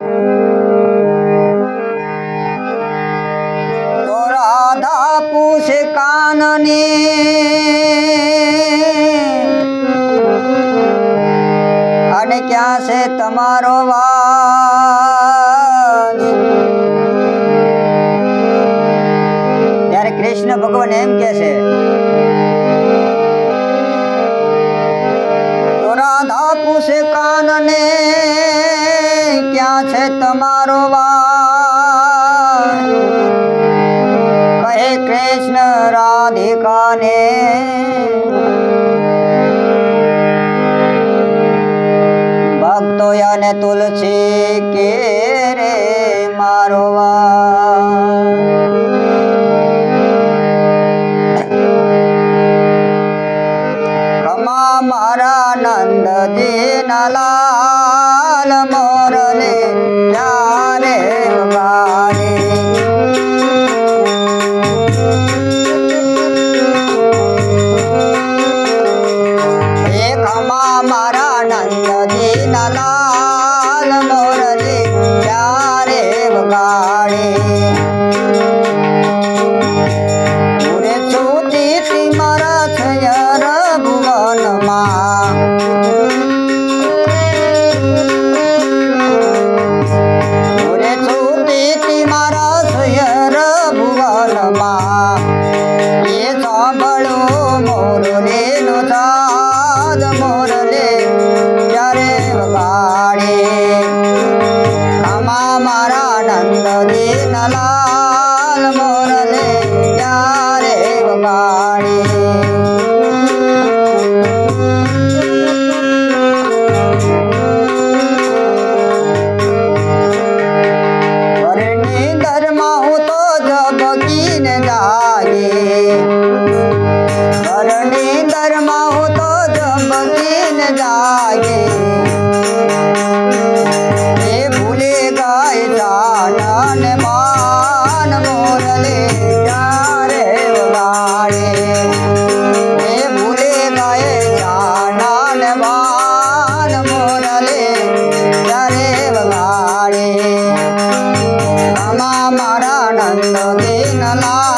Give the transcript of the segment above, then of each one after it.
तो राधा पूछे काननी અને ક્યાં છે તમારો વાસ ત્યારે કૃષ્ણ ભગવાન એમ કે છે રાધા પૂછે કાનને છે તમારો વાસ. કહે કૃષ્ણ રાધિકાને Aê. લાગે. એ ભૂલે ગાય દાદાન માન મોરલે ચારે વાળે. એ ભૂલે ગાય દાદાન માન મોરલે ચારે વાળે. મારા નંદ દિન લા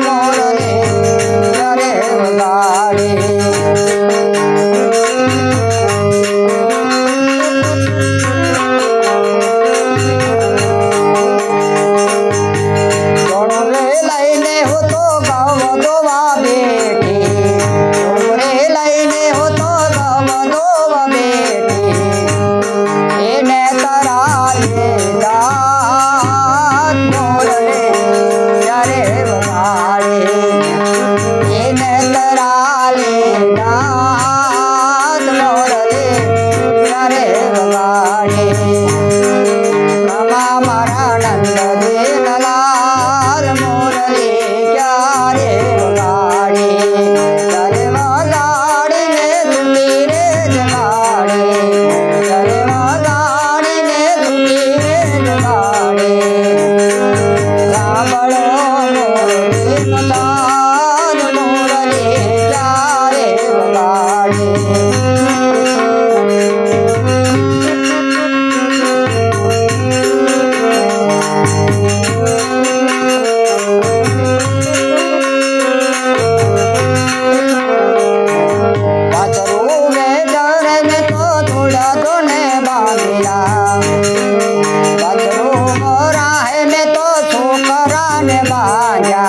long.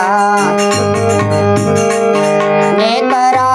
બાંધ્યા નેતરા